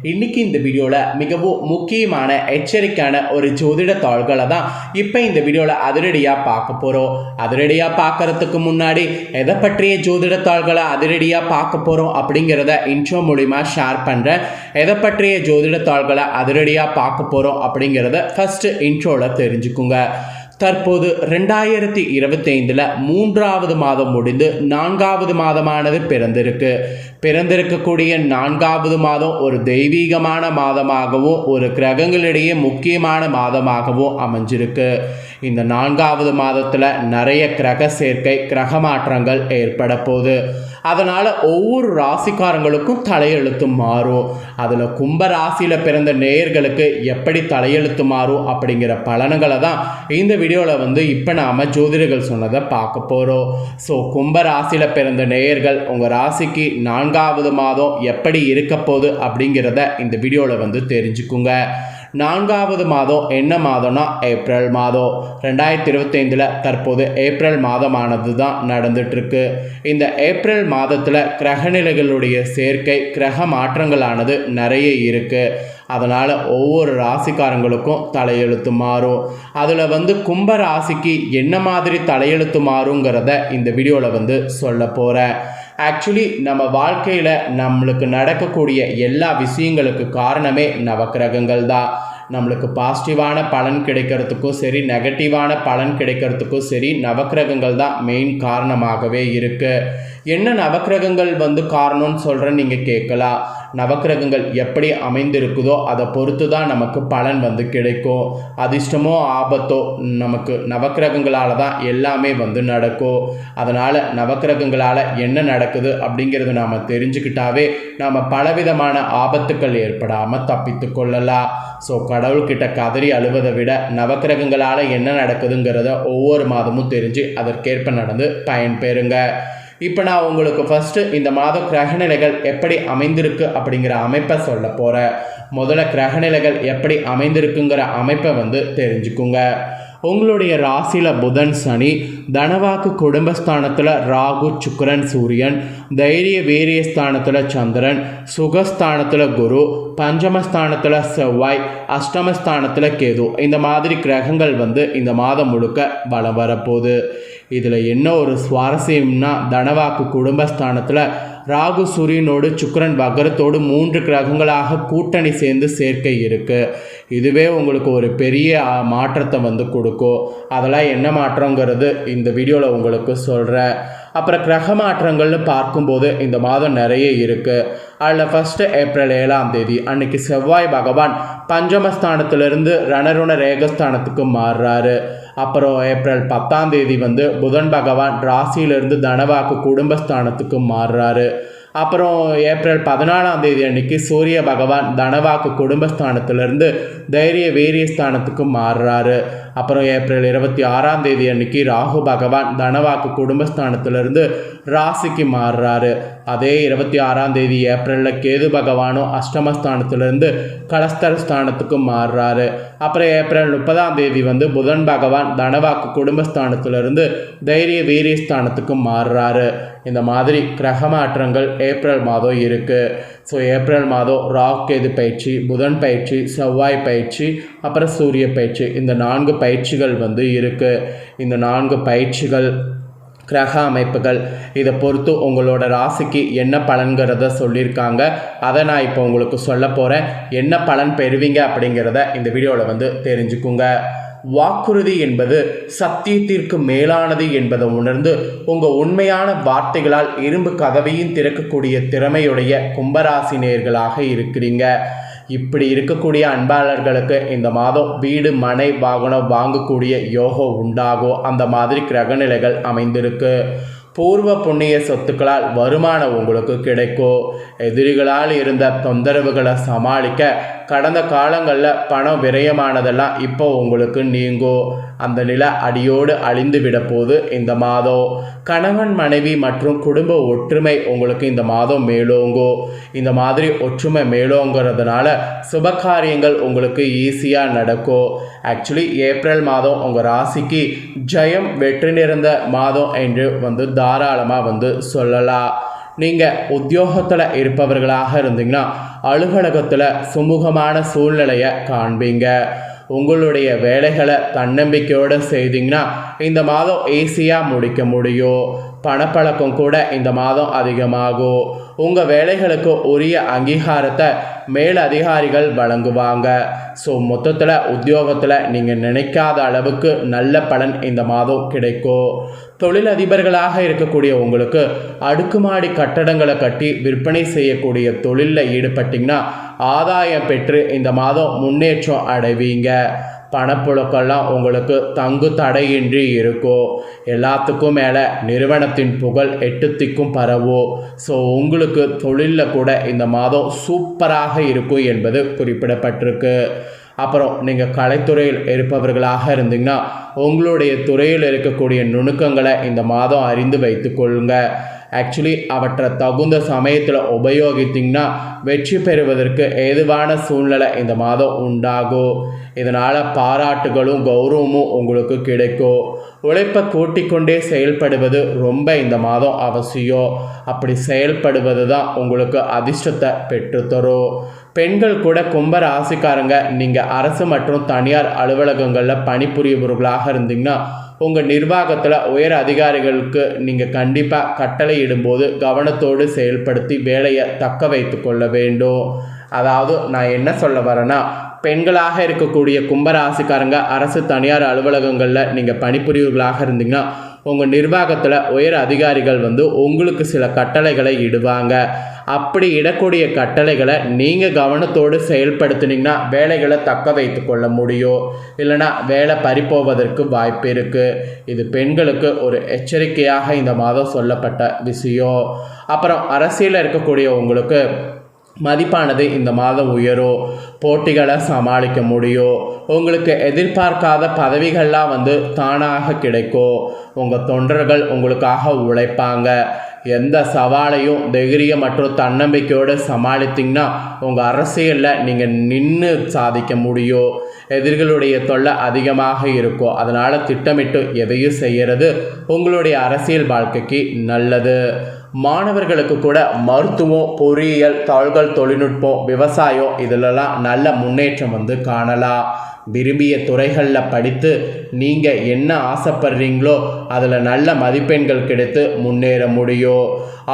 இன்னைக்கு இந்த வீடியோவில் மிகவும் முக்கியமான எச்சரிக்கையான ஒரு ஜோதிட தாள்களை தான் இப்போ இந்த வீடியோவில் அதிரடியாக பார்க்க போகிறோம் அதிரடியாக பார்க்கறதுக்கு முன்னாடி எதை பற்றிய ஜோதிட தாள்களை அதிரடியாக பார்க்க போகிறோம் அப்படிங்கிறத இன்ட்ரோ மூலிமா ஷேர் பண்ணுறேன் எதை பற்றிய ஜோதிட தாள்களை அதிரடியாக பார்க்க போகிறோம் அப்படிங்கிறத ஃபஸ்ட்டு இன்ட்ரோவில் தெரிஞ்சுக்குங்க. தற்போது ரெண்டாயிரத்தி இருபத்தைந்தில் மூன்றாவது மாதம் முடிந்து நான்காவது மாதமானது பிறந்திருக்கு. பிறந்திருக்கக்கூடிய நான்காவது மாதம் ஒரு தெய்வீகமான மாதமாகவும் ஒரு கிரகங்களிடையே முக்கியமான மாதமாகவும் அமைஞ்சிருக்கு. இந்த நான்காவது மாதத்தில் நிறைய கிரக சேர்க்கை கிரக மாற்றங்கள் ஏற்பட போகுது. அதனால் ஒவ்வொரு ராசிக்காரங்களுக்கும் தலையெழுத்து மாறும். அதில் கும்ப ராசியில் பிறந்த நேயர்களுக்கு எப்படி தலையெழுத்து மாறும் அப்படிங்கிற பலன்களை தான் இந்த வீடியோவில் வந்து இப்போ நாம் ஜோதிடர்கள் சொன்னதை பார்க்க போகிறோம் ஸோ கும்ப ராசியில் பிறந்த நேயர்கள் உங்கள் ராசிக்கு நான்காவது மாதம் எப்படி இருக்க போகுது அப்படிங்கிறத இந்த வீடியோவில் வந்து தெரிஞ்சுக்குங்க. நான்காவது மாதம் என்ன மாதம்னா ஏப்ரல் மாதம். ரெண்டாயிரத்தி இருபத்தைந்தில் தற்போது ஏப்ரல் மாதமானது தான் நடந்துட்டுருக்கு. இந்த ஏப்ரல் மாதத்தில் கிரகநிலைகளுடைய சேர்க்கை கிரக மாற்றங்களானது நிறைய இருக்குது அதனால் ஒவ்வொரு ராசிக்காரங்களுக்கும் தலையெழுத்து மாறும். அதில் வந்து கும்ப ராசிக்கு என்ன மாதிரி தலையெழுத்து மாறுங்கிறத இந்த வீடியோவில் வந்து சொல்ல போகிறேன் ஆக்சுவலி நம்ம வாழ்க்கையில் நம்மளுக்கு நடக்கக்கூடிய எல்லா விஷயங்களுக்கு காரணமே நவக்கிரகங்கள் தான். நம்மளுக்கு பாசிட்டிவான பலன் கிடைக்கிறதுக்கும் சரி நெகட்டிவான பலன் கிடைக்கிறதுக்கும் சரி நவக்கிரகங்கள் தான் மெயின் காரணமாகவே இருக்குது என்ன நவக்கிரகங்கள் வந்து காரணம்னு சொல்கிறேன்னு நீங்கள் கேட்கலாம். நவக்கிரகங்கள் எப்படி அமைந்திருக்குதோ அதை பொறுத்து தான் நமக்கு பலன் வந்து கிடைக்கும். அதிர்ஷ்டமோ ஆபத்தோ நமக்கு நவக்கிரகங்களால் தான் எல்லாமே வந்து நடக்கும். அதனால் நவக்கிரகங்களால் என்ன நடக்குது அப்படிங்கிறது நாம் தெரிஞ்சுக்கிட்டாவே நாம் பலவிதமான ஆபத்துக்கள் ஏற்படாமல் தப்பித்து கொள்ளலாம். ஸோ கடவுள்கிட்ட கதறி அழுவதை விட நவக்கிரகங்களால் என்ன நடக்குதுங்கிறத ஒவ்வொரு மாதமும் தெரிஞ்சு அதற்கேற்ப நடந்து பயன்பெறுங்க. இப்போ நான் உங்களுக்கு ஃபஸ்ட்டு இந்த மாத கிரகநிலைகள் எப்படி அமைந்திருக்கு அப்படிங்கிற அமைப்பை சொல்ல போகிறேன் முதல்ல கிரகநிலைகள் எப்படி அமைந்திருக்குங்கிற அமைப்பை வந்து தெரிஞ்சுக்குங்க. உங்களுடைய ராசியில் புதன் சனி தனவாக்கு குடும்பஸ்தானத்தில் ராகு சுக்கரன் சூரியன் தைரிய வீரிய ஸ்தானத்தில் சந்திரன் சுகஸ்தானத்தில் குரு பஞ்சமஸ்தானத்தில் செவ்வாய் அஷ்டமஸ்தானத்தில் கேது. இந்த மாதிரி கிரகங்கள் வந்து இந்த மாதம் முழுக்க வலம் வரப்போகுது. இதில் என்ன ஒரு சுவாரஸ்யம்னா தனவாக்கு குடும்பஸ்தானத்தில் ராகு சூரியனோடு சுக்கரன் வகரத்தோடு மூன்று கிரகங்களாக கூட்டணி சேர்ந்து சேர்க்கை இருக்குது இதுவே உங்களுக்கு ஒரு பெரிய மாற்றத்தை வந்து கொடுக்கும். அதெல்லாம் என்ன மாற்றங்கிறது இந்த வீடியோவில் உங்களுக்கு சொல்கிறேன் அப்புறம் கிரக மாற்றங்கள்னு பார்க்கும்போது இந்த மாதம் நிறைய இருக்குது அதில் ஃபஸ்ட்டு ஏப்ரல் ஏழாம் தேதி அன்னைக்கு செவ்வாய் பகவான் பஞ்சமஸ்தானத்திலிருந்து ரணருண ரேகஸ்தானத்துக்கு மாறுறாரு. அப்புறம் ஏப்ரல் பத்தாம் தேதி வந்து புதன் பகவான் ராசியிலிருந்து தனவாக்கு குடும்பஸ்தானத்துக்கு மாறுறாரு. அப்புறம் ஏப்ரல் பதினாலாம் தேதி அன்னைக்கு சூரிய பகவான் தனவாக்கு குடும்பஸ்தானத்திலிருந்து தைரிய வீரிய ஸ்தானத்துக்கு மாறுறாரு. அப்புறம் ஏப்ரல் இருபத்தி ஆறாம் தேதி அன்னைக்கு ராகு பகவான் தனவாக்கு குடும்பஸ்தானத்திலிருந்து ராசிக்கு மாறுறாரு. அதே இருபத்தி ஆறாம் தேதி ஏப்ரலில் கேது பகவானும் அஷ்டமஸ்தானத்திலிருந்து கலஸ்தர ஸ்தானத்துக்கு மாறுறாரு. அப்புறம் ஏப்ரல் முப்பதாம் தேதி வந்து புதன் பகவான் தனவாக்கு குடும்பஸ்தானத்திலிருந்து தைரிய வீரிய ஸ்தானத்துக்கு மாறுறாரு. இந்த மாதிரி கிரக மாற்றங்கள் ஏப்ரல் மாதம் இருக்குது ஸோ ஏப்ரல் மாதம் ராக் கேது பயிற்சி புதன் பயிற்சி செவ்வாய் பயிற்சி அப்புறம் சூரிய பயிற்சி இந்த நான்கு பயிற்சிகள் வந்து இருக்குது இந்த நான்கு பயிற்சிகள் கிரக அமைப்புகள் இதை பொறுத்து உங்களோட ராசிக்கு என்ன பலன்கிறத சொல்லியிருக்காங்க. அதை நான் இப்போ உங்களுக்கு சொல்ல போகிறேன் என்ன பலன் பெறுவீங்க அப்படிங்கிறத இந்த வீடியோவில் வந்து தெரிஞ்சுக்குங்க. வாக்குறுதி என்பது சத்தியத்திற்கு மேலானது என்பதை உணர்ந்து உங்கள் உண்மையான வார்த்தைகளால் இரும்பு கதவையும் திறக்கக்கூடிய திறமையுடைய கும்பராசினியர்களாக இருக்கிறீங்க. இப்படி இருக்கக்கூடிய அன்பாளர்களுக்கு இந்த மாதம் வீடு மனை வாகனம் வாங்கக்கூடிய யோகம் உண்டாகும் அந்த மாதிரி கிரகநிலைகள் அமைந்திருக்கு. பூர்வ புண்ணிய சொத்துக்களால் வருமானம் உங்களுக்கு கிடைக்கும். எதிரிகளால் இருந்த தொந்தரவுகளை சமாளிக்க கடந்த காலங்களில் பணம் விரயமானதெல்லாம் இப்போ உங்களுக்கு நீங்கும் அந்த நிலை அடியோடு அழிந்து விட போது இந்த மாதம். கணவன் மனைவி மற்றும் குடும்ப ஒற்றுமை உங்களுக்கு இந்த மாதம் மேலோங்கும் இந்த மாதிரி ஒற்றுமை மேலோங்கிறதுனால சுபகாரியங்கள் உங்களுக்கு ஈஸியாக நடக்கும் ஆக்சுவலி ஏப்ரல் மாதம் உங்கள் ராசிக்கு ஜெயம் வெற்றி நிறைந்த மாதம் என்று வந்து தாராளமாக வந்து சொல்லலாம். நீங்கள் உத்தியோகத்தில் இருப்பவர்களாக இருந்தீங்கன்னா அலுவலகத்தில் சுமூகமான சூழ்நிலையை காண்பீங்க. உங்களுடைய வேலைகளை தன்னம்பிக்கையோடு செய்தீங்கன்னா இந்த மாதம் ஈஸியாக முடிக்க முடியும். பணப்பழக்கம் கூட இந்த மாதம் அதிகமாகும் உங்கள் வேலைகளுக்கு உரிய அங்கீகாரத்தை மேல் அதிகாரிகள் வழங்குவாங்க. ஸோ மொத்தத்தில் உத்தியோகத்தில் நீங்கள் நினைக்காத அளவுக்கு நல்ல பலன் இந்த மாதம் கிடைக்கும் தொழிலதிபர்களாக இருக்கக்கூடிய உங்களுக்கு அடுக்குமாடி கட்டடங்களை கட்டி விற்பனை செய்யக்கூடிய தொழிலில் ஈடுபட்டிங்கன்னா ஆதாயம் பெற்று இந்த மாதம் முன்னேற்றம் அடைவீங்க. பணப்புழக்கெல்லாம் உங்களுக்கு தங்கு தடையின்றி இருக்கும் எல்லாத்துக்கும் மேலே நிறுவனத்தின் புகழ் எட்டுத்திக்கும் பரவும் ஸோ உங்களுக்கு தொழிலில் கூட இந்த மாதம் சூப்பராக இருக்கும் என்பது குறிப்பிடப்பட்டிருக்கு. அப்புறம் நீங்கள் கலைத்துறையில் இருப்பவர்களாக இருந்தீங்கன்னா உங்களுடைய துறையில் இருக்கக்கூடிய நுணுக்கங்களை இந்த மாதம் அறிந்து வைத்துக்கொள்ளுங்கள் ஆக்சுவலி அவற்றை தகுந்த சமயத்தில் உபயோகித்தீங்கன்னா வெற்றி பெறுவதற்கு ஏதுவான சூழ்நிலை இந்த மாதம் உண்டாகும். இதனால் பாராட்டுகளும் கௌரவமும் உங்களுக்கு கிடைக்கும். உழைப்பை கூட்டிக்கொண்டே செயல்படுவது ரொம்ப இந்த மாதம் அவசியம். அப்படி செயல்படுவது தான் உங்களுக்கு அதிர்ஷ்டத்தை பெற்றுத்தரும். பெண்கள் கூட கும்ப ராசிக்காரங்க நீங்கள் அரசு மற்றும் தனியார் அலுவலகங்களில் பணிபுரியவர்களாக இருந்தீங்கன்னா உங்கள் நிர்வாகத்தில் உயர் அதிகாரிகளுக்கு நீங்கள் கண்டிப்பாக கட்டளையிடும்போது கவனத்தோடு செயல்படுத்தி வேலையை தக்க வைத்து கொள்ள வேண்டும். அதாவது நான் என்ன சொல்ல வரேன்னா பெண்களாக இருக்கக்கூடிய கும்பராசிக்காரங்க அரசு தனியார் அலுவலகங்களில் நீங்கள் பணிபுரிவுகளாக இருந்தீங்கன்னா உங்கள் நிர்வாகத்தில் உயர் அதிகாரிகள் வந்து உங்களுக்கு சில கட்டளைகளை இடுவாங்க. அப்படி இடக்கூடிய கட்டளைகளை நீங்கள் கவனத்தோடு செயல்படுத்தினீங்கன்னா வேலைகளை தக்க வைத்து கொள்ள முடியும். இல்லைனா வேலை பறிப்போவதற்கு வாய்ப்பு இருக்குது இது பெண்களுக்கு ஒரு எச்சரிக்கையாக இந்த மாதம் சொல்லப்பட்ட விஷயம். அப்புறம் அரசியலில் இருக்கக்கூடிய உங்களுக்கு மதிப்பானது இந்த மாதம் உயரும் போட்டிகளை சமாளிக்க முடியும் உங்களுக்கு எதிர்பார்க்காத பதவிகள்லாம் வந்து தானாக கிடைக்கும் உங்கள் தொண்டர்கள் உங்களுக்காக உழைப்பாங்க. எந்த சவாலையும் தைரியம் மற்றும் தன்னம்பிக்கையோடு சமாளித்தீங்கன்னா உங்கள் அரசியலில் நீங்கள் நின்று சாதிக்க முடியும் எதிர்களுடைய தொல்லை அதிகமாக இருக்கும் அதனால் திட்டமிட்டு எதையும் செய்கிறது உங்களுடைய அரசியல் வாழ்க்கைக்கு நல்லது. மாணவர்களுக்கு கூட மருத்துவம் பொறியியல் தாள்கள் தொழில்நுட்பம் விவசாயம் இதிலெல்லாம் நல்ல முன்னேற்றம் வந்து காணலாம். விரும்பிய துறைகளில் படித்து நீங்கள் என்ன ஆசைப்படுறீங்களோ அதில் நல்ல மதிப்பெண்கள் கிடைத்து முன்னேற முடியும்.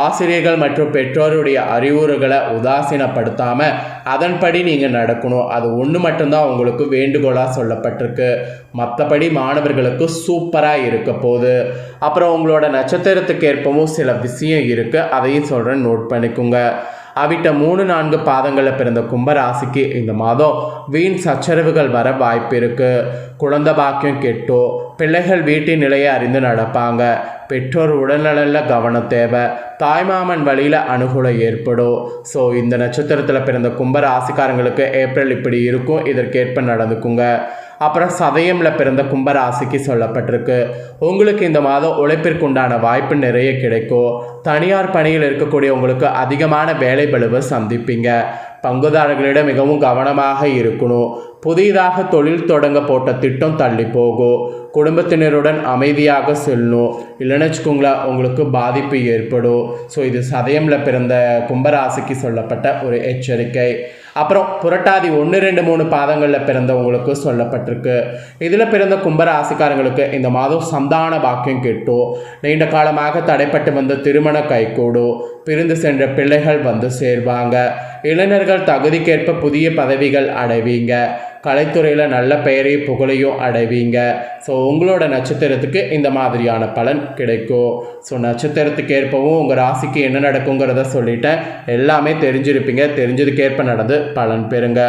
ஆசிரியர்கள் மற்றும் பெற்றோருடைய அறிவுறுகளை உதாசீனப்படுத்தாமல் அதன்படி நீங்கள் நடக்கணும். அது ஒன்று மட்டும்தான் உங்களுக்கு வேண்டுகோளாக சொல்லப்பட்டிருக்கு. மற்றபடி மாணவர்களுக்கு சூப்பராக இருக்க போகுது. அப்புறம் உங்களோட நட்சத்திரத்துக்கு ஏற்பவும் சில விஷயம் இருக்குது அதையும் சொல்கிறேன் நோட் பண்ணிக்கோங்க. அவிட்ட மூணு நான்கு பாதங்களில் பிறந்த கும்பராசிக்கு இந்த மாதம் வீண் சச்சரவுகள் வர வாய்ப்பு இருக்குது குழந்த பாக்கியம் கெட்டோ பிள்ளைகள் வீட்டின் நிலையை அறிந்து நடப்பாங்க. பெற்றோர் உடல்நலில் கவனம் தேவை. தாய்மாமன் வழியில் அனுகூலம் ஏற்படும். ஸோ இந்த நட்சத்திரத்தில் பிறந்த கும்பராசிக்காரங்களுக்கு ஏப்ரல் இப்படி இருக்கும். இதற்கேற்ப நடந்துக்குங்க. அப்புறம் சதயமில் பிறந்த கும்பராசிக்கு சொல்லப்பட்டிருக்கு. உங்களுக்கு இந்த மாதம் உழைப்பிற்குண்டான வாய்ப்பு நிறைய கிடைக்கும். தனியார் பணியில் இருக்கக்கூடிய உங்களுக்கு அதிகமான வேலை பளுவை சந்திப்பீங்க. பங்குதாரர்களிடம் மிகவும் கவனமாக இருக்கணும். புதிதாக தொழில் தொடங்க போட்ட திட்டம் தள்ளி போகும் குடும்பத்தினருடன் அமைதியாக செல்லணும். இல்லைன்னு வச்சுக்கோங்களேன் உங்களுக்கு பாதிப்பு ஏற்படும். ஸோ இது சதயமில் பிறந்த கும்பராசிக்கு சொல்லப்பட்ட ஒரு எச்சரிக்கை. அப்புறம் புரட்டாதி ஒன்று ரெண்டு மூணு பாதங்களில் பிறந்தவங்களுக்கு சொல்லப்பட்டிருக்கு. இதில் பிறந்த கும்பராசிக்காரங்களுக்கு இந்த மாதம் சந்தான பாக்கியம் கிட்டும். நீண்ட காலமாக தடைப்பட்டு வந்த திருமண கைகூடும். பிரிந்து சென்ற பிள்ளைகள் வந்து சேர்வாங்க. இளைஞர்கள் தகுதிக்கேற்ப புதிய பதவிகள் அடைவீங்க. கலைத்துறையில் நல்ல பெயரையும் புகழையும் அடைவீங்க. ஸோ உங்களோட நட்சத்திரத்துக்கு இந்த மாதிரியான பலன் கிடைக்கும். ஸோ நட்சத்திரத்துக்கு ஏற்பவும் உங்கள் ராசிக்கு என்ன நடக்குங்கிறத சொல்லிட்டேன். எல்லாமே தெரிஞ்சிருப்பீங்க. தெரிஞ்சதுக்கேற்ப நடந்து பலன் பெறுங்க.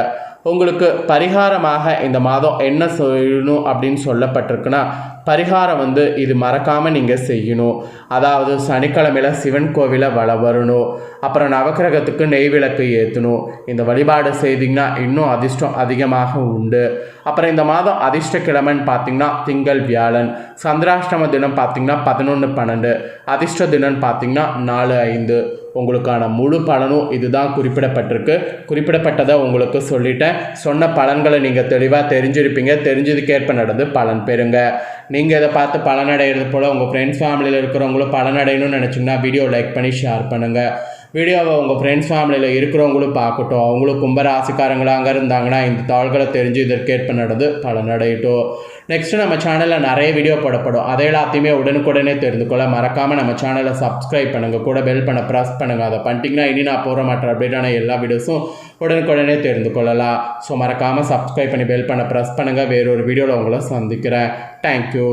உங்களுக்கு பரிகாரமாக இந்த மாதம் என்ன செய்யணும் அப்படின்னு சொல்லப்பட்டிருக்குன்னா பரிகாரம் வந்து இது மறக்காமல் நீங்கள் செய்யணும். அதாவது சனிக்கிழமையில் சிவன் கோவிலை வள வரணும். அப்புறம் நவக்கிரகத்துக்கு நெய் விளக்கு ஏற்றணும் இந்த வழிபாடு செய்திங்கன்னா இன்னும் அதிர்ஷ்டம் அதிகமாக உண்டு. அப்புறம் இந்த மாதம் அதிர்ஷ்ட கிழமைன்னு பார்த்திங்கன்னா திங்கள் வியாழன். சந்திராஷ்டம தினம் பார்த்திங்கன்னா பதினொன்று பன்னெண்டு. அதிர்ஷ்ட தினம் பார்த்திங்கன்னா நாலு ஐந்து. உங்களுக்கான முழு பலனும் இதுதான் குறிப்பிடப்பட்டிருக்கு. குறிப்பிடப்பட்டதை உங்களுக்கு சொல்லிட்டேன். சொன்ன பலன்களை நீங்கள் தெளிவாக தெரிஞ்சிருப்பீங்க. தெரிஞ்சதுக்கேற்ப நடந்து பலன் பெறுங்க. நீங்கள் இதை பார்த்து பலனடைகிறது போல் உங்கள் ஃப்ரெண்ட்ஸ் ஃபேமிலியில் இருக்கிறவங்களும் பலனடையணும்னு நினச்சிங்கன்னா வீடியோ லைக் பண்ணி ஷேர் பண்ணுங்கள் வீடியோவை உங்கள் ஃப்ரெண்ட்ஸ் ஃபேமிலியில் இருக்கிறவங்களும் பார்க்கட்டும். அவங்களும் கும்பராசிக்காரங்களாங்க இருந்தாங்கன்னா இந்த தாள்களை தெரிஞ்சு இதற்கேற்ப நடந்து பலனடையட்டும் நெக்ஸ்ட்டு நம்ம சேனலில் நிறைய வீடியோ போடப்படும். அதை எல்லாத்தையுமே உடனுக்குடனே தெரிந்து கொள்ள மறக்காமல் நம்ம சேனலை சப்ஸ்கிரைப் பண்ணுங்கள் கூட பெல் பண்ண ப்ரெஸ் பண்ணுங்கள் அதை பண்ணிட்டீங்கன்னா இனி நான் போகிற மாட்டேன். அப்படின்னா எல்லா வீடியோஸும் உடனுக்குடனே தெரிந்து கொள்ளலாம். ஸோ மறக்காமல் சப்ஸ்கிரைப் பண்ணி பெல் பண்ண ப்ரெஸ் பண்ணுங்கள் வேறொரு வீடியோவில் உங்களை சந்திக்கிறேன். தேங்க்யூ